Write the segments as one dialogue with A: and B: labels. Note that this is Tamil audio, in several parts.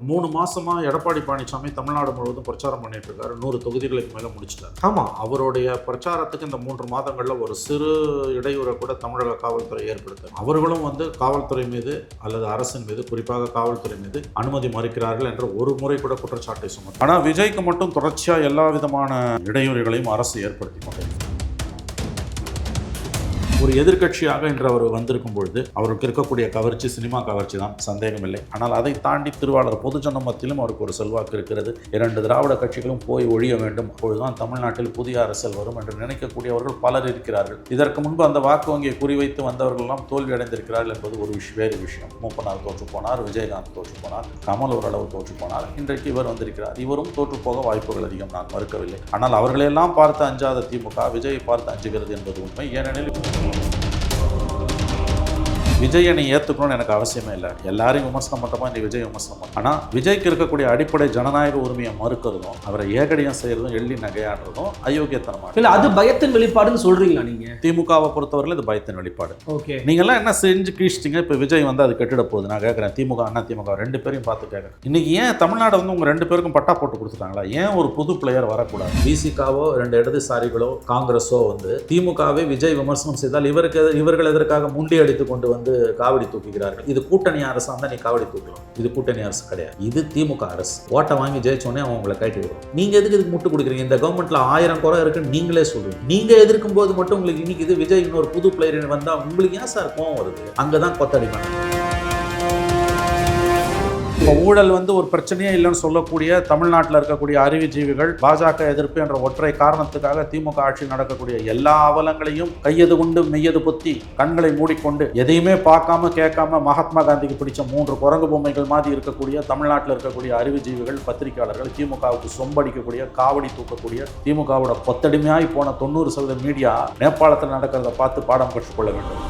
A: மூணு மாசமா எடப்பாடி பழனிசாமி தமிழ்நாடு முழுவதும் பிரச்சாரம் பண்ணிட்டு இருக்காரு நூறு தொகுதிகளுக்கு மேல முடிச்சிட்டாரு.
B: ஆமா.
A: அவருடைய பிரச்சாரத்துக்கு இந்த மூன்று மாதங்கள்ல ஒரு சிறு இடையூறை கூட தமிழக காவல்துறை ஏற்படுத்த அவர்களும் வந்து காவல்துறை மீது அல்லது அரசின் மீது குறிப்பாக காவல்துறை மீது அனுமதி மறுக்கிறார்கள் என்ற ஒரு முறை கூட குற்றச்சாட்டை சுமத்து ஆனா விஜய்க்கு மட்டும் தொடர்ச்சியா எல்லா விதமான இடையூறுகளையும் அரசு ஏற்படுத்தி கொண்டிருக்கிறது ஒரு எதிர்க்கட்சியாக இன்று அவர் வந்திருக்கும் பொழுது அவருக்கு இருக்கக்கூடிய கவர்ச்சி சினிமா கவர்ச்சி தான் சந்தேகம் இல்லை ஆனால் அதை தாண்டி திருவாளர் பொதுஜன மத்தியிலும் அவருக்கு ஒரு செல்வாக்கு இருக்கிறது. இரண்டு திராவிட கட்சிகளும் போய் ஒழிய வேண்டும். அப்பொழுதுதான் தமிழ்நாட்டில் புதிய அரசியல் வரும் என்று நினைக்கக்கூடியவர்கள் பலர் இருக்கிறார்கள். இதற்கு முன்பு அந்த வாக்கு வங்கியை குறிவைத்து வந்தவர்கள்லாம் தோல்வி அடைந்திருக்கிறார்கள் என்பது ஒரு விஷயம் வேறு விஷயம். மூப்பனார் தோற்று போனார் விஜயகாந்த் தோற்று போனார் கமல் ஓரளவு தோற்று போனார். இன்றைக்கு இவர் வந்திருக்கிறார். இவரும் தோற்று போக வாய்ப்புகள் அதிகம் நான் மறுக்கவில்லை. ஆனால் அவர்களெல்லாம் பார்த்து அஞ்சாத திமுக விஜயை பார்த்து அஞ்சுகிறது என்பது உண்மை. ஏனெனில் விஜயனை ஏற்றுக்கணும்னு எனக்கு அவசியமே இல்லை. எல்லாரையும் விமர்சனம் பண்ணுறப்போ இந்த விஜய் விமர்சனம் பண்ண ஆனால் விஜய்க்கு இருக்கக்கூடிய அடிப்படை ஜனநாயக உரிமையை மறுக்கிறதும் அவரை ஏகடியம் செய்கிறதும் எள்ளி நகையாடுறதும் அயோக்கியத்தனமாக
B: இல்ல அது பயத்தின் வெளிப்பாடுன்னு சொல்றீங்களா நீங்க?
A: திமுகவை பொறுத்தவரையில் இது பயத்தின் வெளிப்பாடு.
B: ஓகே.
A: நீங்கள்லாம் என்ன செஞ்சு கீழ்ச்சிட்டிங்க? இப்போ விஜய் வந்து அது கெட்டுட போகுது. நான் கேட்குறேன் திமுக அண்ணா திமுக ரெண்டு பேரையும் பார்த்து கேட்குறேன் இன்னைக்கு ஏன் தமிழ்நாடு வந்து உங்கள் ரெண்டு பேருக்கும் பட்டா போட்டு கொடுத்துட்டாங்களா? ஏன் ஒரு புது பிளேயர் வரக்கூடாது? பிசிகாவோ ரெண்டு இடதுசாரிகளோ காங்கிரஸோ வந்து திமுகவை விஜய் விமர்சனம் செய்தால் இவருக்கு இவர்கள் எதற்காக முண்டி அடித்து கொண்டு வந்து காவடி தூக்கிக்கிறார்கள். இது கூட்டணி அரசா இருந்தால் நீ காவடி தூக்கலாம். இது கூட்டணி அரசு கிடையாது. இது திமுக அரசு. ஓட்டை வாங்கி ஜெயிச்சோடனே அவங்க உங்களை கட்டி விடுவோம் நீங்க எதுக்கு இதுக்கு முட்டு கொடுக்குறீங்க? இந்த கவர்மெண்ட்ல ஆயிரம் குறை இருக்குன்னு நீங்களே சொல்றீங்க. நீங்க எதிர்க்கும் போது மட்டும் உங்களுக்கு இன்னைக்கு இது விஜய் இன்னொரு புது பிளேயர் வந்தா உங்களுக்கு ஏன் சார் கோவம் வருது? அங்கதான் கொத்தடி பண்ண இப்போ ஊழல் வந்து ஒரு பிரச்சனையே இல்லைன்னு சொல்லக்கூடிய தமிழ்நாட்டில் இருக்கக்கூடிய அறிவுஜீவிகள் பாஜக எதிர்ப்பு என்ற ஒற்றை காரணத்துக்காக திமுக ஆட்சி நடக்கக்கூடிய எல்லா அவலங்களையும் கையது கொண்டு மெய்யது பொத்தி கண்களை மூடிக்கொண்டு எதையுமே பார்க்காம கேட்காம மகாத்மா காந்திக்கு பிடிச்ச மூன்று குரங்கு பொம்மைகள் மாதிரி இருக்கக்கூடிய தமிழ்நாட்டில் இருக்கக்கூடிய அறிவுஜீவிகள் பத்திரிகையாளர்கள் திமுகவுக்கு சொம்படிக்கக்கூடிய காவடி தூக்கக்கூடிய திமுகவோட கொத்தடிமையாய் போன தொண்ணூறு சதவீத மீடியா நேபாளத்தில் நடக்கிறத பார்த்து பாடம் கற்றுக்கொள்ள வேண்டும்.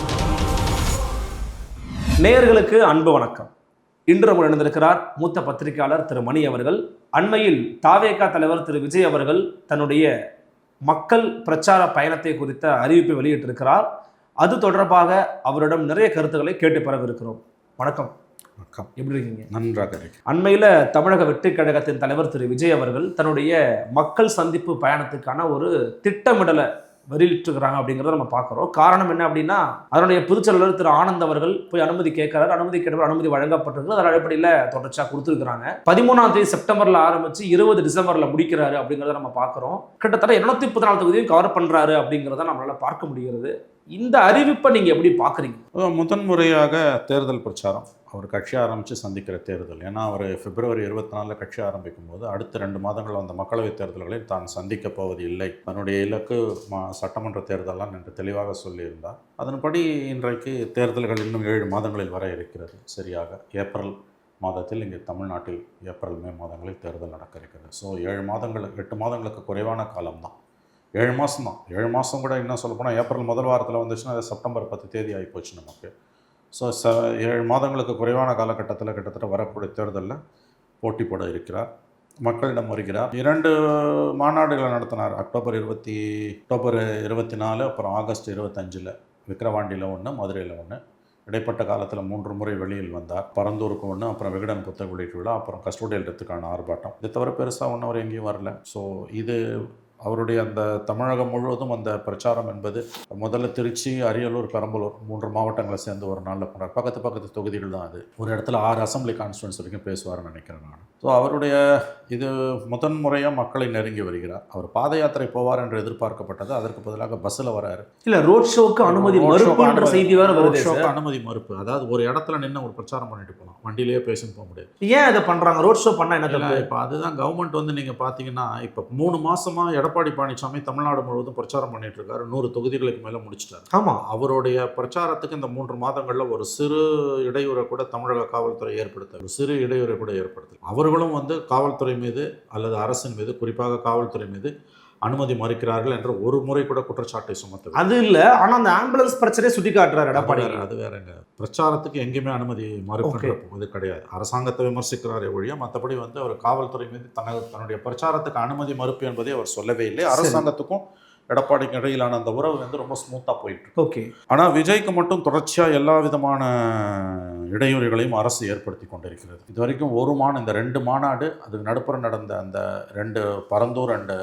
B: நேர்களுக்கு அன்பு வணக்கம். இன்று நம்ம இணைந்திருக்கிறார் மூத்த பத்திரிகையாளர் திரு மணி அவர்கள். அண்மையில் தாவேகா தலைவர் திரு விஜய் அவர்கள் தன்னுடைய மக்கள் பிரச்சார பயணத்தை குறித்த அறிவிப்பை வெளியிட்டிருக்கிறார். அது தொடர்பாக அவரிடம் நிறைய கருத்துக்களை கேட்டு பெறவிருக்கிறோம் வணக்கம்.
A: வணக்கம்.
B: எப்படி இருக்கீங்க?
A: நன்றாக இருக்கு
B: அண்மையில் தமிழக வெற்றி கழகத்தின் தலைவர் திரு விஜய் அவர்கள் தன்னுடைய மக்கள் சந்திப்பு பயணத்துக்கான ஒரு திட்டமிடலை வெளியிட்டிருக்கிறாங்க அப்படிங்கிறத நம்ம பார்க்குறோம். காரணம் என்ன அப்படின்னா அதனுடைய பொதுச்செயலாளர் திரு ஆனந்த் அவர்கள் போய் அனுமதி கேட்கிறார். அனுமதி கேட்டவர் அனுமதி வழங்கப்பட்டிருக்கு அதன் அடிப்படையில் தொடர்ச்சியாக கொடுத்துருக்காங்க பதிமூணாம் தேதி செப்டம்பரில் ஆரம்பித்து இருபது டிசம்பரில் முடிக்கிறாரு அப்படிங்கிறத நம்ம பார்க்குறோம். கிட்டத்தட்ட இருநூத்தி முப்பத்தி நாலு தொகுதியும் கவர் பண்ணுறாரு அப்படிங்கிறத நம்மளால் பார்க்க முடிகிறது. இந்த அறிவிப்பை நீங்கள் எப்படி பார்க்குறீங்க?
A: முதன்முறையாக முதன் முறையாக தேர்தல் பிரச்சாரம். அவர் கட்சி ஆரம்பித்து சந்திக்கிற தேர்தல். ஏன்னா அவர் பிப்ரவரி இருபத்தி நாலில் கட்சி ஆரம்பிக்கும் போது அடுத்த ரெண்டு மாதங்கள் அந்த மக்களவைத் தேர்தல்களை தான் சந்திக்கப் போவது இல்லை. தன்னுடைய இலக்கு மா சட்டமன்ற தேர்தலாம் என்று தெளிவாக சொல்லியிருந்தார். அதன்படி இன்றைக்கு தேர்தல்கள் இன்னும் ஏழு மாதங்களில் வர இருக்கிறது. சரியாக ஏப்ரல் மாதத்தில் இங்கே தமிழ்நாட்டில் ஏப்ரல் மே மாதங்களில் தேர்தல் நடக்க இருக்கிறது. ஸோ ஏழு மாதங்கள் எட்டு மாதங்களுக்கு குறைவான காலம்தான். ஏழு மாதம் தான் ஏழு மாதம் கூட இன்னும் சொல்லப்போனால் ஏப்ரல் முதல் வாரத்தில் வந்துச்சுன்னா அது செப்டம்பர் பத்து தேதி ஆகிப்போச்சு நமக்கு. ஸோ ச ஏழு மாதங்களுக்கு குறைவான காலகட்டத்தில் கிட்டத்தட்ட வரக்கூடிய தேர்தலில் போட்டி போட இருக்கிறார் மக்களிடம் வருகிறார். இரண்டு மாநாடுகளை நடத்தினார் அக்டோபர் இருபத்தி அக்டோபர் இருபத்தி நாலு அப்புறம் ஆகஸ்ட் இருபத்தஞ்சில் விக்கிரவாண்டியில் ஒன்று மதுரையில் ஒன்று. இடைப்பட்ட காலத்தில் மூன்று முறை வெளியில் வந்தார். பரந்தூருக்கு ஒன்று அப்புறம் விகடன் புத்தக வெளியீட்டு விழா அப்புறம் கஸ்டோடியல் இடத்துக்கான ஆர்ப்பாட்டம். இது தவிர பெருசாக ஒன்று அவர் எங்கேயும் வரல. ஸோ இது அவருடைய அந்த தமிழகம் முழுவதும் அந்த பிரச்சாரம் என்பது முதல்ல திருச்சி அரியலூர் பெரம்பலூர் மூன்று மாவட்டங்களை சேர்ந்து ஒரு நாளில் போனார் பக்கத்து பக்கத்து தொகுதிகள் தான் அது. ஒரு இடத்துல ஆறு அசம்பிளி கான்ஸ்டுவன்ஸ் வரைக்கும் பேசுவார்னு நினைக்கிறேன் நான். ஸோ அவருடைய இது முதன் முறையாக மக்களை நெருங்கி வருகிறார். அவர் பாத யாத்திரை போவார் என்று எதிர்பார்க்கப்பட்டது. அதற்கு பதிலாக பஸ்ஸில் வராரு.
B: இல்ல ரோட் ஷோக்கு அனுமதி
A: அனுமதி-
B: செய்தி வேற
A: ரோட் ஷோக்கு. அனுமதி மறுப்பு. அதாவது ஒரு இடத்துல நின்று ஒரு பிரச்சாரம் பண்ணிட்டு போகலாம் வண்டியிலேயே பேசின்னு போக முடியாது.
B: ஏன் இதை பண்றாங்க? ரோட் ஷோ பண்ணா என்ன
A: இப்போ அதுதான் கவர்மெண்ட் வந்து நீங்கள் பார்த்தீங்கன்னா இப்போ மூணு மாசமா எடப்பாடி பழனிசாமி தமிழ்நாடு முழுவதும் பிரச்சாரம் பண்ணிட்டு இருக்காரு நூறு தொகுதிகளுக்கு மேலே முடிச்சிட்டாரு.
B: ஆமா.
A: அவருடைய பிரச்சாரத்துக்கு இந்த மூன்று மாதங்கள்ல ஒரு சிறு இடையூறை கூட தமிழக காவல்துறை ஏற்படுத்த ஒரு சிறு இடையூறை கூட ஏற்படுத்தல அவர்களும் வந்து காவல்துறை மீது அல்லது அரசின் மீது குறிப்பாக காவல்துறை மீது அனுமதி மறுக்கிறார்கள் என்ற ஒரு முறை கூட குற்றச்சாட்டை சுமத்த
B: அது இல்ல ஆனா அந்த ஆம்புலன்ஸ் பிரச்சனையை சுட்டி காட்டுறாரு எடப்பாடி.
A: அது வேற, அது வேறங்க பிரச்சாரத்துக்கு எங்கேயுமே அனுமதி மறுக்கின்ற இது கிடையாது. அரசாங்கத்தை விமர்சிக்கிறாரே ஒழிய மற்றபடி வந்து அவர் காவல்துறை மீது தனது தன்னுடைய பிரச்சாரத்துக்கு அனுமதி மறுப்பு என்பதை அவர் சொல்லவே இல்லை. அரசாங்கத்துக்கும் எடப்பாடிக்கு இடையிலான அந்த உறவு வந்து ரொம்ப ஸ்மூத்தாக போயிட்டு இருக்கு.
B: ஓகே.
A: ஆனால் விஜய்க்கு மட்டும் தொடர்ச்சியாக எல்லா விதமான இடையூறுகளையும் அரசு ஏற்படுத்தி கொண்டிருக்கிறது. இது வரைக்கும் ஒரு மாநாடு இந்த ரெண்டு மாநாடு அதுக்கு நடுப்புற நடந்த அந்த ரெண்டு பரந்தூர் அண்டு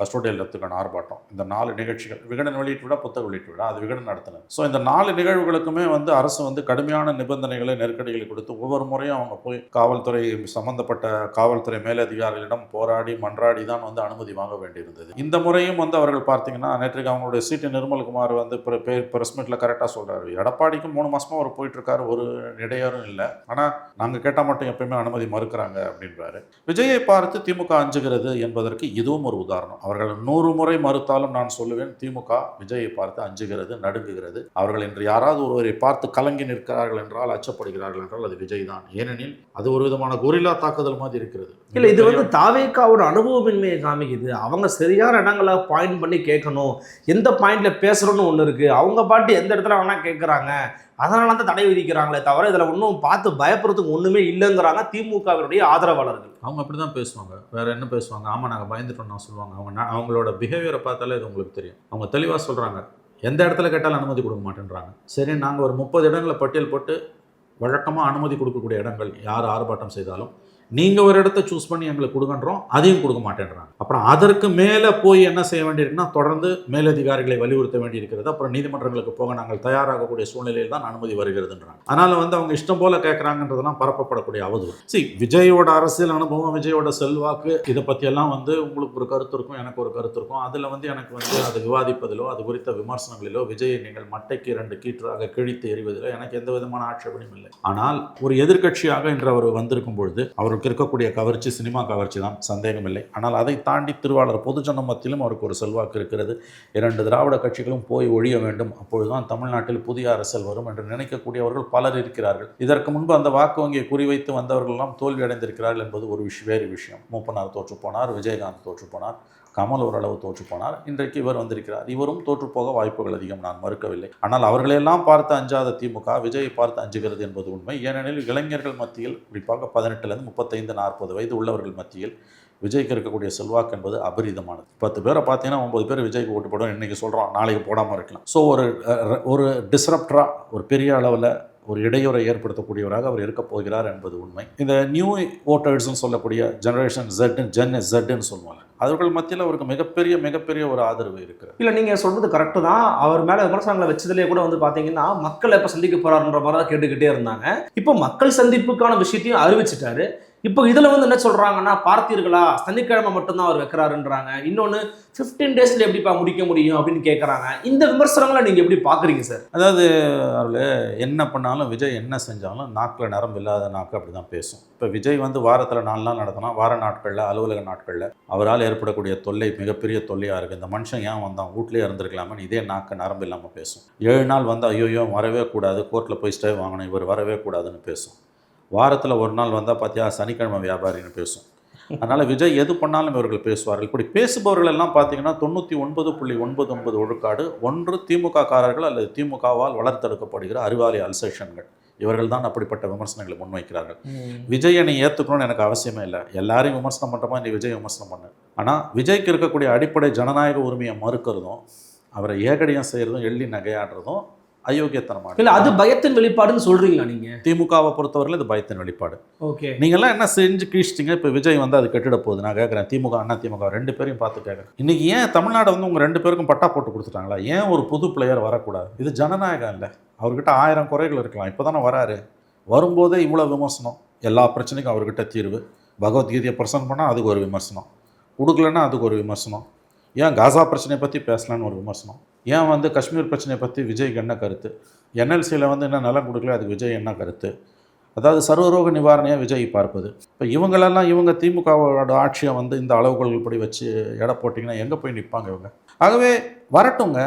A: கஸ்டோடியல் ரத்துக்கான ஆர்ப்பாட்டம். இந்த நாலு நிகழ்ச்சிகள் விகடன் வெளியீட்டு விழா புத்தக வெளியீட்டு விழா அது விகடன் நடத்தினது ஸோ இந்த நாலு நிகழ்வுகளுக்குமே வந்து அரசு வந்து கடுமையான நிபந்தனைகளை நெருக்கடிகளை கொடுத்து ஒவ்வொரு முறையும் அவங்க போய் காவல்துறை சம்பந்தப்பட்ட காவல்துறை மேலதிகாரிகளிடம் போராடி மன்றாடி தான் வந்து அனுமதி வாங்க வேண்டியிருந்தது. இந்த முறையும் வந்து அவர்கள் பார்த்தீங்கன்னா நேற்றுக்கு அவங்களுடைய சீட்டு நிர்மல்குமார் வந்து பிரஸ் மீட்டில் கரெக்டாக சொல்றாரு. எடப்பாடிக்கும் மூணு மாசமா அவர் போயிட்டு இருக்காரு ஒரு இடையரும் இல்லை. ஆனால் நாங்கள் கேட்டால் மட்டும் எப்பயுமே அனுமதி மறுக்கிறாங்க அப்படின்றாரு. விஜயை பார்த்து திமுக அஞ்சுகிறது என்பதற்கு இதுவும் ஒரு உதாரணம். அவர்கள் நூறு முறை மறுத்தாலும் நான் சொல்லுவேன் திமுக விஜயை பார்த்து அஞ்சுகிறது நடுங்குகிறது. அவர்கள் இன்று யாராவது ஒருவரை பார்த்து கலங்கி நிற்கிறார்கள் என்றால் அச்சப்படுகிறார்கள் என்றால் அது விஜய் தான். ஏனெனில் அது ஒரு விதமான கொரில்லா தாக்குதல் மாதிரி இருக்கிறது.
B: இல்ல இது வந்து தாவேக்காவோட அனுபவமின்மையை காமிக்குது. அவங்க சரியான இடங்களை பாயிண்ட் பண்ணி கேட்கணும். எந்த பாயிண்ட்ல பேசுறோம்னு ஒண்ணு இருக்கு. அவங்க பாட்டு எந்த இடத்துல வேணா கேட்கறாங்க அதனால தான் தடை விதிக்கிறாங்களே தவிர இதில் ஒன்றும் பார்த்து பயப்படுறதுக்கு ஒன்றுமே இல்லைங்கிறாங்க திமுகவினுடைய ஆதரவாளர்கள்.
A: அவங்க அப்படி தான் பேசுவாங்க. வேற என்ன பேசுவாங்க? ஆமாம் நாங்கள் பயந்துட்டோம்னா சொல்லுவாங்க. அவங்க அவங்களோட பிஹேவியரை பார்த்தாலே இது உங்களுக்கு தெரியும். அவங்க தெளிவாக சொல்கிறாங்க எந்த இடத்துல கேட்டாலும் அனுமதி கொடுக்க மாட்டேன்றாங்க. சரி நாங்கள் ஒரு முப்பது இடங்களை பட்டியல் போட்டு வழக்கமாக அனுமதி கொடுக்கக்கூடிய இடங்கள் யார் ஆர்ப்பாட்டம் செய்தாலும் நீங்கள் ஒரு இடத்த சூஸ் பண்ணி எங்களுக்கு கொடுங்கன்றோம் அதையும் கொடுக்க மாட்டேன்றாங்க. அப்புறம் அதற்கு மேலே போய் என்ன செய்ய வேண்டியிருக்குன்னா தொடர்ந்து மேலதிகாரிகளை வலியுறுத்த வேண்டியிருக்கிறது. அப்புறம் நீதிமன்றங்களுக்கு போக நாங்கள் தயாராகக்கூடிய சூழ்நிலையில் தான் அனுமதி வருகிறதுன்றாங்க. அதனால் வந்து அவங்க இஷ்டம் போல கேட்குறாங்கன்றதெல்லாம் பரப்பப்படக்கூடிய அவதூறு. சி விஜயோட அரசியல் அனுபவம் விஜயோட செல்வாக்கு இதை பற்றியெல்லாம் வந்து உங்களுக்கு ஒரு கருத்து இருக்கும் எனக்கு ஒரு கருத்து இருக்கும். அதில் வந்து எனக்கு வந்து அது விவாதிப்பதிலோ அது குறித்த விமர்சனங்களிலோ விஜயை நீங்கள் மட்டைக்கு இரண்டு கீற்றாக கிழித்து எறிவதிலோ எனக்கு எந்த விதமான ஆட்சேபனையும் இல்லை. ஆனால் ஒரு எதிர்க்கட்சியாக இன்று அவர் வந்திருக்கும் பொழுது அவர் அவருக்கு இருக்கக்கூடிய கவர்ச்சி சினிமா கவர்ச்சி தான் சந்தேகம் இல்லை ஆனால் அதை தாண்டி திருவாளர் பொதுஜன மத்தியிலும் அவருக்கு ஒரு செல்வாக்கு இருக்கிறது. இரண்டு திராவிட கட்சிகளும் போய் ஒழிய வேண்டும். அப்பொழுதுதான் தமிழ்நாட்டில் புதிய அரசியல் வரும் என்று நினைக்கக்கூடியவர்கள் பலர் இருக்கிறார்கள். இதற்கு முன்பு அந்த வாக்கு வங்கியை குறிவைத்து வந்தவர்கள் எல்லாம் தோல்வி அடைந்திருக்கிறார்கள் என்பது ஒரு விஷயம் வேறு விஷயம். மூப்பனார் தோற்று போனார் விஜயகாந்த் தோற்று போனார் கமல் ஓரளவு தோற்று போனார். இன்றைக்கு இவர் வந்திருக்கிறார். இவரும் தோற்றுப்போக வாய்ப்புகள் அதிகம் நான் மறுக்கவில்லை. ஆனால் அவர்களையெல்லாம் பார்த்து அஞ்சாத திமுக விஜயை பார்த்து அஞ்சுகிறது என்பது உண்மை. ஏனெனில் இளைஞர்கள் மத்தியில் குறிப்பாக பதினெட்டுலேருந்து முப்பத்தைந்து நாற்பது வயது உள்ளவர்கள் மத்தியில் விஜய்க்கு இருக்கக்கூடிய செல்வாக்கு என்பது அபரிதமானது. பத்து பேரை பார்த்தீங்கன்னா ஒன்பது பேர் விஜய்க்கு ஓட்டு போடுவோம் இன்றைக்கி சொல்கிறோம் நாளைக்கு போடாமல் இருக்கலாம். ஸோ ஒரு ஒரு டிஸ்ரப்டராக ஒரு பெரிய அளவில் ஒரு இடையூறை ஏற்படுத்தக்கூடியவராக அவர் இருக்க போகிறார் என்பது உண்மை. இந்த நியூ ஓட்டர்ஸ்னு சொல்லக்கூடிய ஜெனரேஷன் ஜெட் ஜென் ஜெட்னு சொல்லுவாங்க. அவர்கள் மத்தியில் அவருக்கு மிகப்பெரிய மிகப்பெரிய ஒரு ஆதரவு இருக்குது
B: இல்லை நீங்கள் சொல்கிறது கரெக்டு தான். அவர் மேலே விமர்சனங்களை வச்சதுலேயே கூட வந்து பார்த்தீங்கன்னா மக்கள் எப்போ சந்திக்க போகிறாருன்ற மாதிரி தான் கேட்டுக்கிட்டே இருந்தாங்க. இப்போ மக்கள் சந்திப்புக்கான விஷயத்தையும் அறிவிச்சிட்டாரு. இப்போ இதில் வந்து என்ன சொல்கிறாங்கன்னா பார்த்தீர்களா? சனிக்கிழமை மட்டும்தான் அவர் வைக்கிறாருன்றாங்க. இன்னொன்று ஃபிஃப்டீன் டேஸில் எப்படிப்பா முடிக்க முடியும் அப்படின்னு கேட்குறாங்க இந்த விமர்சனங்களை நீங்கள் எப்படி பார்க்குறீங்க சார்
A: அதாவது அவர்கள் என்ன பண்ணாலும் விஜய் என்ன செஞ்சாலும் நாக்கில் நரம்பு இல்லாத நாக்கு அப்படி தான் பேசும். இப்போ விஜய் வந்து வாரத்தில் நாலு நாள் நடத்தினா வார நாட்களில் அலுவலக நாட்களில் அவரால் ஏற்படக்கூடிய தொல்லை மிகப்பெரிய தொல்லையாக இருக்குது இந்த மனுஷன் ஏன் வந்தான்? வீட்லேயே இருந்திருக்கலாமன்னு இதே நாக்கு நரம்பு இல்லாமல் பேசும். ஏழு நாள் வந்தால் ஐயோ வரவே கூடாது. கோர்ட்டில் போய் ஸ்டே வாங்கணும் இவர் வரவே கூடாதுன்னு பேசும். வாரத்தில் ஒரு நாள் வந்தால் பார்த்தியா சனிக்கிழமை வியாபாரின்னு பேசும். அதனால் விஜய் எது பண்ணாலும் இவர்கள் பேசுவார்கள். இப்படி பேசுபவர்கள் எல்லாம் பார்த்தீங்கன்னா தொண்ணூற்றி ஒன்பது புள்ளி ஒன்பது ஒன்பது ஒழுக்காடு ஒன்று திமுக காரர்கள் அல்லது திமுகவால் வளர்த்தெடுக்கப்படுகிற அறிவாலி அல்சேஷன்கள். இவர்கள் தான் அப்படிப்பட்ட விமர்சனங்களை முன்வைக்கிறார்கள். விஜயை நீ ஏற்றுக்கணும்னு எனக்கு அவசியமே இல்லை. எல்லாரையும் விமர்சனம் பண்ணுறப்ப நீ விஜய் விமர்சனம் பண்ணு. ஆனால் விஜய்க்கு இருக்கக்கூடிய அடிப்படை ஜனநாயக உரிமையை மறுக்கிறதும் அவரை ஏகடியம் செய்கிறதும் எள்ளி நகையாடுறதும் அயோக்கியத்தனமான
B: இல்ல அது பயத்தின் வெளிப்பாடுன்னு சொல்றீங்களா நீங்க?
A: திமுகவை பொறுத்தவரையில் இது பயத்தின் வெளிப்பாடு.
B: ஓகே.
A: நீங்கள்லாம் என்ன செஞ்சு கீழ்ச்சிங்க இப்போ விஜய் வந்து அது கெட்டுட போகுது. நான் கேட்குறேன் திமுக அண்ணா திமுக ரெண்டு பேரையும் பார்த்து கேட்குறேன் இன்னைக்கு ஏன் தமிழ்நாடு வந்து உங்கள் ரெண்டு பேருக்கும் பட்டா போட்டு கொடுத்துட்டாங்களா? ஏன் ஒரு புது பிளேயர் வரக்கூடாது? இது ஜனநாயகம் இல்லை. அவர்கிட்ட ஆயிரம் குறைகள் இருக்கலாம். இப்போ தானே வராரு. வரும்போதே இவ்வளோ விமர்சனம். எல்லா பிரச்சனைக்கும் அவர்கிட்ட தீர்வு. பகவத்கீதையை பிரசன்ட் பண்ணால் அதுக்கு ஒரு விமர்சனம். கொடுக்கலன்னா அதுக்கு ஒரு விமர்சனம். ஏன் காசா பிரச்சனையை பற்றி பேசலான்னு ஒரு விமர்சனம். ஏன் வந்து காஷ்மீர் பிரச்சனையை பற்றி விஜய்க்கு என்ன கருத்து? என்எல்சியில் வந்து என்ன நலம் கொடுக்கல அதுக்கு விஜய் என்ன கருத்து? அதாவது சர்வரோக நிவாரணையாக விஜய் பார்ப்பது. இப்போ இவங்களெல்லாம் இவங்க திமுகவோட ஆட்சியை வந்து இந்த அளவுகோல்கள் படி வச்சு எடை போட்டிங்கன்னா எங்கே போய் நிற்பாங்க இவங்க? ஆகவே வரட்டுங்க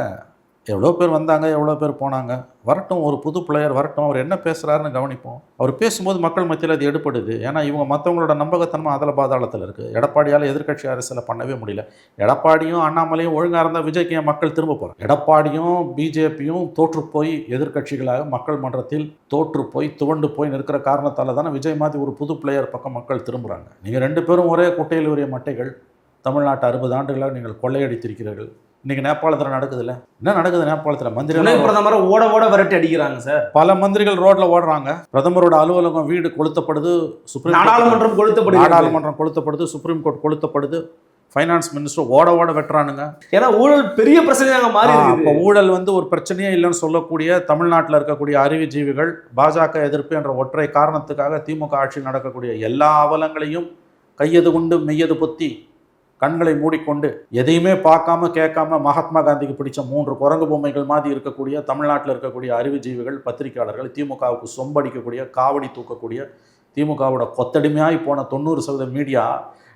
A: எவ்வளோ பேர் வந்தாங்க எவ்வளோ பேர் போனாங்க வரட்டும் ஒரு புது பிளேயர் வரட்டும் அவர் என்ன பேசுகிறாருன்னு கவனிப்போம். அவர் பேசும்போது மக்கள் மத்தியில் அது எடுப்படுது ஏன்னா இவங்க மற்றவங்களோட நம்பகத்தன்மை அதில் பாதாளத்தில் இருக்குது எடப்பாடியால் எதிர்க்கட்சி அரசியலை பண்ணவே முடியல. எடப்பாடியும் அண்ணாமலையும் ஒழுங்காக இருந்தால் விஜய்க்கு ஏன் மக்கள் திரும்ப போகிறாங்க எடப்பாடியும் பிஜேபியும் தோற்று போய் எதிர்க்கட்சிகளாக மக்கள் மன்றத்தில் தோற்று போய் துவண்டு போய் நிற்கிற காரணத்தால் தானே விஜய் மாதிரி ஒரு புது பிளேயர் பக்கம் மக்கள் திரும்புகிறாங்க நீங்கள் ரெண்டு பேரும் ஒரே குட்டையில் உரிய மட்டைகள் தமிழ்நாட்டு அறுபது ஆண்டுகளாக நீங்கள் கொள்ளையடித்திருக்கிறீர்கள். இன்னைக்கு நேபாளத்தில் நடக்குதுல்ல? என்ன நடக்குது நேபாளத்தில்? மந்திரி
B: பிரதமரை ஓட ஓட விரட்டி அடிக்கிறாங்க சார்.
A: பல மந்திரிகள் ரோட்ல ஓடுறாங்க. பிரதமரோட அலுவலகம் வீடு கொளுத்தப்படுது சுப்ரீம்
B: நாடாளுமன்றம் கொளுத்தப்படுகிறது.
A: நாடாளுமன்றம் கொளுத்தப்படுது சுப்ரீம் கோர்ட் கொளுத்தப்படுது. ஃபைனான்ஸ் மினிஸ்டர் ஓட ஓட வெட்டுறானுங்க.
B: ஏன்னா ஊழல் பெரிய பிரச்சனையாக மாறி
A: அப்ப ஊழல் வந்து ஒரு பிரச்சனையே இல்லைன்னு சொல்லக்கூடிய தமிழ்நாட்டில் இருக்கக்கூடிய அறிவுஜீவிகள் பாஜக எதிர்ப்பு என்ற ஒற்றை காரணத்துக்காக திமுக ஆட்சியில் நடக்கக்கூடிய எல்லா அவலங்களையும் கையது கொண்டு மெய்யது பொத்தி கண்களை மூடிக்கொண்டு எதையுமே பார்க்காம கேட்காம மகாத்மா காந்திக்கு பிடிச்ச மூன்று குரங்கு பொம்மைகள் மாதிரி இருக்கக்கூடிய தமிழ்நாட்டில் இருக்கக்கூடிய அறிவுஜீவிகள் பத்திரிகையாளர்கள் திமுகவுக்கு சொம்படிக்கக்கூடிய காவடி தூக்கக்கூடிய திமுகவோட கொத்தடிமையாய் போன தொண்ணூறு சதவீத மீடியா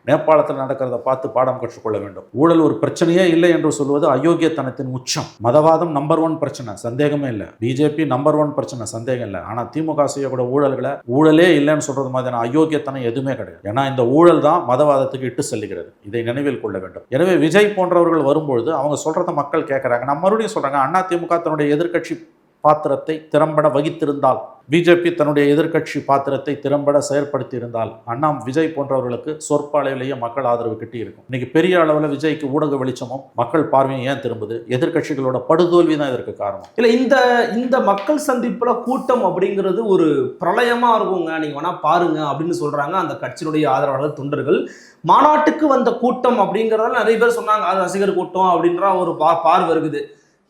A: நேபாளத்தில் நடக்கிறத பார்த்து பாடம் கற்றுக்கொள்ள வேண்டும். ஊழல் ஒரு பிரச்சனையே இல்லை என்று சொல்வது அயோக்கியத்தனத்தின் உச்சம். மதவாதம் நம்பர் ஒன் பிரச்சனை சந்தேகமே இல்லை. பிஜேபி நம்பர் ஒன் பிரச்சனை சந்தேகம் இல்லை. ஆனால் திமுக செய்யக்கூடிய ஊழல்களை ஊழலே இல்லைன்னு சொல்றது மாதிரியான அயோக்கியத்தனம் எதுவுமே கிடையாது. ஏன்னா இந்த ஊழல் தான் மதவாதத்துக்கு இட்டு செல்லுகிறது. இதை நினைவில் கொள்ள வேண்டும். எனவே விஜய் போன்றவர்கள் வரும்பொழுது அவங்க சொல்றதை மக்கள் கேட்குறாங்க. நான் மறுபடியும் சொல்றாங்க. அண்ணா திமுக தன்னுடைய எதிர்க்கட்சி பாத்திரத்தை திறம்பட வகித்திருந்தால் பிஜேபி தன்னுடைய எதிர்க்கட்சி பாத்திரத்தை திறம்பட செயற்படுத்தி இருந்தால் அண்ணா விஜய் போன்றவர்களுக்கு சொற்ப அளவிலேயே மக்கள் ஆதரவு கிட்டி இருக்கும் இன்னைக்கு பெரிய அளவில் விஜய்க்கு ஊடக வெளிச்சமும் மக்கள் பார்வையும் ஏன் திரும்புது? எதிர்க்கட்சிகளோட படுதோல்வி தான் இதற்கு காரணம்.
B: இல்லை இந்த இந்த மக்கள் சந்திப்பில் கூட்டம் அப்படிங்கிறது ஒரு பிரளயமாக இருக்குங்க. நீங்கள் வேணால் பாருங்க அப்படின்னு சொல்கிறாங்க அந்த கட்சியினுடைய ஆதரவாளர் தொண்டர்கள். மாநாட்டுக்கு வந்த கூட்டம் அப்படிங்கிறதால நிறைய பேர் சொன்னாங்க அது ரசிகர் கூட்டம் அப்படின்ற ஒரு பா பார்வை இருக்குது.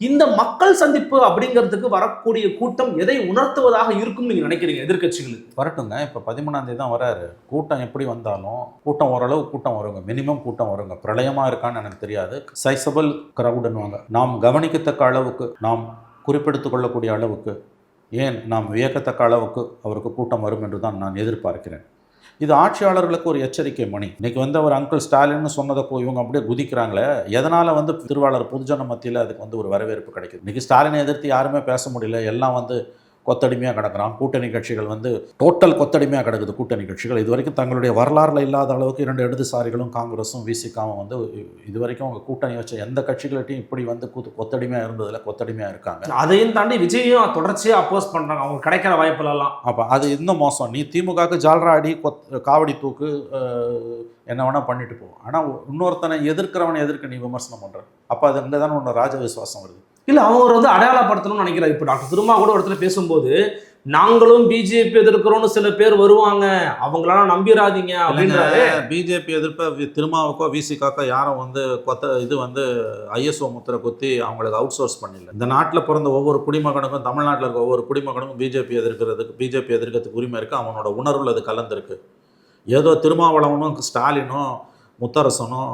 B: இந்த மக்கள் சந்திப்பு அப்படிங்கிறதுக்கு வரக்கூடிய கூட்டம் எதை உணர்த்துவதாக இருக்கும் நீங்க நினைக்கிறீங்க எதிர்கட்சிகளுக்கு
A: வரட்டுங்க. இப்போ பதிமூணாம் தேதி தான் வராரு. கூட்டம் எப்படி வந்தாலும் கூட்டம் ஓரளவு கூட்டம் வருங்க. மினிமம் கூட்டம் வருங்க. பிரளயமாக இருக்கான்னு எனக்கு தெரியாது. சைசபிள் க்ரௌடுன்னுவாங்க நாம் கவனிக்கத்தக்க அளவுக்கு நாம் குறிப்பெடுத்து கொள்ளக்கூடிய அளவுக்கு ஏன் நாம் வியக்கத்தக்க அளவுக்கு அவருக்கு கூட்டம் வரும் என்று தான் நான் எதிர்பார்க்கிறேன். இது ஆட்சியாளர்களுக்கு ஒரு எச்சரிக்கை மணி. இன்னைக்கு வந்து அவர் அங்கிள் ஸ்டாலின் சொன்னதை இவங்க அப்படியே குதிக்கிறாங்களே எதனால் வந்து திருவாளர் பொதுஜன மத்தியில் அதுக்கு வந்து ஒரு வரவேற்பு கிடைக்குது? இன்னைக்கு ஸ்டாலினை எதிர்த்து யாருமே பேச முடியல எல்லாம் வந்து கொத்தடிமையாக கிடக்குறான். கூட்டணி கட்சிகள் வந்து டோட்டல் கொத்தடிமையாக கிடக்குது கூட்டணி கட்சிகள். இது வரைக்கும் தங்களுடைய வரலாறுல இல்லாத அளவுக்கு இரண்டு இடதுசாரிகளும் காங்கிரஸும் விசிகாவும் வந்து இது வரைக்கும் அவங்க கூட்டணி வச்ச எந்த கட்சிகள்கிட்டையும் இப்படி வந்து கூத்து கொத்தடிமையாக இருந்ததில் கொத்தடிமையாக இருக்காங்க.
B: அதையும் தாண்டி விஜயும் தொடர்ச்சியா அப்போஸ் பண்றாங்க. அவங்க கிடைக்கிற வாய்ப்புல எல்லாம்
A: அப்போ அது இன்னும் மோசம். நீ திமுகவுக்கு ஜால்ரா அடி கொத் காவடி தூக்கு என்ன வேணால் பண்ணிட்டு போ. ஆனால் இன்னொருத்தனை எதிர்க்கிறவனை எதிர்க்க நீ விமர்சனம் பண்ணுற அப்போ அது இங்கே தானே ஒன்று ராஜ விசுவாசம் வருது.
B: இல்ல அவர் வந்து அடையாளப்படுத்தணும்னு நினைக்கிறார். இப்போ டாக்டர் திருமா கூட ஒரு இடத்துல பேசும்போது நாங்களும் பிஜேபி எதிர்க்கிறோம்னு சில பேர் வருவாங்க. அவங்களால நம்பிராதீங்க அப்படின்றாரு.
A: பிஜேபி எதிர்ப்ப திருமாவுக்கோ விசிகாக்கோ யாரும் வந்து கொத்த இது வந்து ஐஎஸ்ஓ முத்திரை குத்தி அவங்களுக்கு அவுட் சோர்ஸ் பண்ணல இந்த நாட்டில் பிறந்த ஒவ்வொரு குடிமகனுக்கும் தமிழ்நாட்டில் இருக்க ஒவ்வொரு குடிமகனுக்கும் பிஜேபி எதிர்க்கிறதுக்கு பிஜேபி எதிர்க்கிறதுக்கு உரிமை இருக்குது அவனோட உணர்வில் அது கலந்துருக்கு. ஏதோ திருமாவளவனும் ஸ்டாலினும் முத்தரசனும்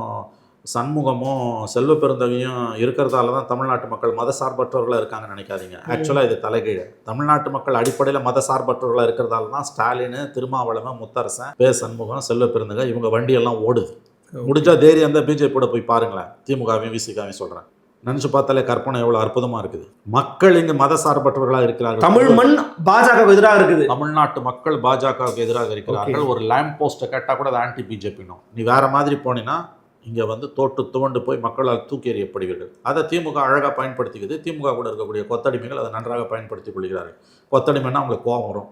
A: சண்முகமும் செல்வ பெருந்தகையும் இருக்கிறதால தான் தமிழ்நாட்டு மக்கள் மத சார்பற்றவர்களாக இருக்காங்கன்னு நினைக்காதீங்க. ஆக்சுவலாக இது தலைகீழ். தமிழ்நாட்டு மக்கள் அடிப்படையில் மத சார்பற்றவர்களாக இருக்கிறதால தான் ஸ்டாலின் திருமாவளவன் முத்தரசன் பே சண்முகம் செல்வ பெருந்தகை இவங்க வண்டியெல்லாம் ஓடுது. முடிஞ்சா தைரியம் அந்த பிஜேபியோட போய் பாருங்களேன். திமுகவையும் விசிகாவையும் சொல்கிறேன் நினச்சி பார்த்தாலே கற்பனை எவ்வளோ அற்புதமாக இருக்குது. மக்கள் இங்கு மத சார்பற்றவர்களாக இருக்கிறார்கள்.
B: தமிழ் மண் பாஜக எதிராக இருக்குது.
A: தமிழ்நாட்டு மக்கள் பாஜகவுக்கு எதிராக இருக்கிறார்கள். ஒரு லேம்ப் போஸ்ட்டை கேட்டால் கூட அது ஆன்டி பிஜேபினும் நீ வேற மாதிரி போனீன்னா இங்கே வந்து தோட்டு துவண்டு போய் மக்களால் தூக்கி எறியப்படுவீர்கள் அதை திமுக அழகாக பயன்படுத்திக்குது. திமுக கூட இருக்கக்கூடிய கொத்தடிமைகள் அதை நன்றாக பயன்படுத்திக் கொள்கிறார்கள். கொத்தடிமைன்னா அவங்களுக்கு கோபம் வரும்.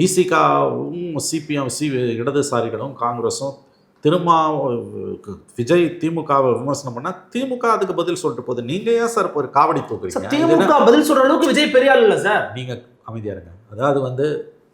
A: விசிகாவும் சிபிஎம் சி இடதுசாரிகளும் காங்கிரஸும் திருமா விஜய் திமுகவை விமர்சனம் பண்ணால் திமுக அதுக்கு பதில் சொல்லிட்டு போகுது. நீங்கள் ஏன் சார் ஒரு காவடி தூக்குறீங்க?
B: திமுக பதில் சொல்ற அளவுக்கு விஜய் பெரிய ஆள் இல்ல சார்.
A: நீங்கள் அமைதியாக இருங்க. அதாவது வந்து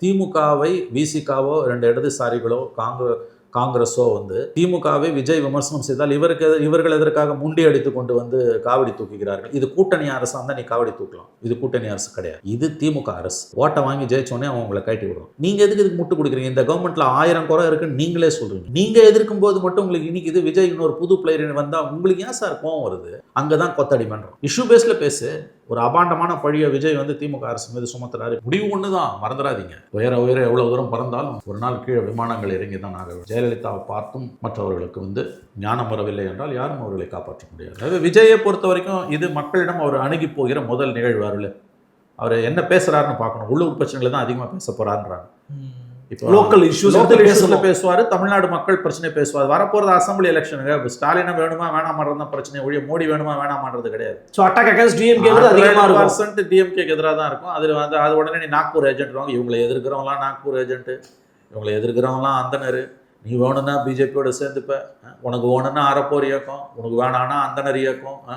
A: திமுகவை விசிகாவோ ரெண்டு இடதுசாரிகளோ காங்கிர காங்கிரஸோ வந்து திமுகவை விஜய் விமர்சனம் செய்தால் இவருக்கு இவர்கள் எதற்காக முண்டி அடித்து கொண்டு வந்து காவடி தூக்குகிறார்கள்? இது கூட்டணி அரசா இருந்தால் நீ காவடி தூக்கலாம். இது கூட்டணி அரசு கிடையாது. இது திமுக அரசு. ஓட்டை வாங்கி ஜெயிச்சோடனே அவங்க உங்களை கட்டி விடும் நீங்க எதுக்கு இதுக்கு முட்டு கொடுக்குறீங்க? இந்த கவர்மெண்ட்ல ஆயிரம் குறை இருக்குன்னு நீங்களே சொல்றீங்க. நீங்க எதிர்க்கும் போது மட்டும் உங்களுக்கு இன்னைக்கு இது விஜய் இன்னொரு புது பிளேயர் வந்தா உங்களுக்கு ஏன் சார் கோவம் வருது? அங்கதான் கொத்தடி பண்றோம் இஷ்யூ பேஸ்ல பேசு. ஒரு அபாண்டமான பழியை விஜய் வந்து திமுக அரசு மீது சுமத்துறாரு. முடிவு ஒன்று தான் மறந்துடாதீங்க. உயர உயர எவ்வளவு தூரம் பறந்தாலும் ஒரு நாள் கீழே விமானங்கள் இறங்கி தான் ஆக ஜெயலலிதாவை பார்த்தும் மற்றவர்களுக்கு வந்து ஞானம் வரவில்லை என்றால் யாரும் அவர்களை காப்பாற்ற முடியாது. அதாவது விஜயை பொறுத்த வரைக்கும் இது மக்களிடம் அவர் அணுகி போகிற முதல் நிகழ்வு அவர் என்ன பேசுறாருன்னு பார்க்கணும். உள்ளூர் பிரச்சனைகளை தான் அதிகமாக பேச போறான்றாங்க
B: லோக்கல் இஷ்யூஸ் பேசணும்.
A: பேசுவாரு தமிழ்நாடு மக்கள் பிரச்சனை பேசுவார். வரப்போறது அசம்பிளி எலெக்ஷனுங்க இப்போ ஸ்டாலினை வேணுமா வேணாமான்றது தான் பிரச்சனை ஒழிய மோடி வேணுமா வேணாமான்றது கிடையாது.
B: ஸோ அட்டாக் அகேன்ஸ்ட் டிஎம்கே அதிகமா இருக்கும்.
A: பர்சன்ட் டிஎம்கேக்கு எதிராக தான் இருக்கும். அதில் வந்து அது உடனே நீ நாக்பூர் ஏஜென்ட் வாங்க. இவங்களை எதிர்க்கிறவங்களாம் நாக்பூர் ஏஜென்ட் இவங்களை எதிர்க்கிறவங்களாம் அந்தனர் நீ வேணும்னா பிஜேபியோட சேர்ந்துப்ப? உனக்கு வேணும்னா அறப்போர் இயக்கம். உனக்கு வேணான்னா அந்தனர் இயக்கம். ஆ?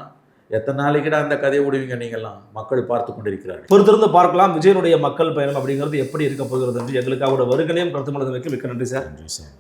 A: எத்தனை நாளைக்குடா அந்த கதையை விடுவீங்க நீங்கள்லாம் மக்கள் பார்த்து கொண்டிருக்கிறார்கள்.
B: பொறுத்திருந்து பார்க்கலாம் விஜயனுடைய மக்கள் பயணம் அப்படிங்கிறது எப்படி இருக்க போகிறது என்று எங்களுக்காக ஒரு வருகனையும் கருத்து மனது வைக்க மிக்க நன்றி சார்.
C: நன்றி சார்.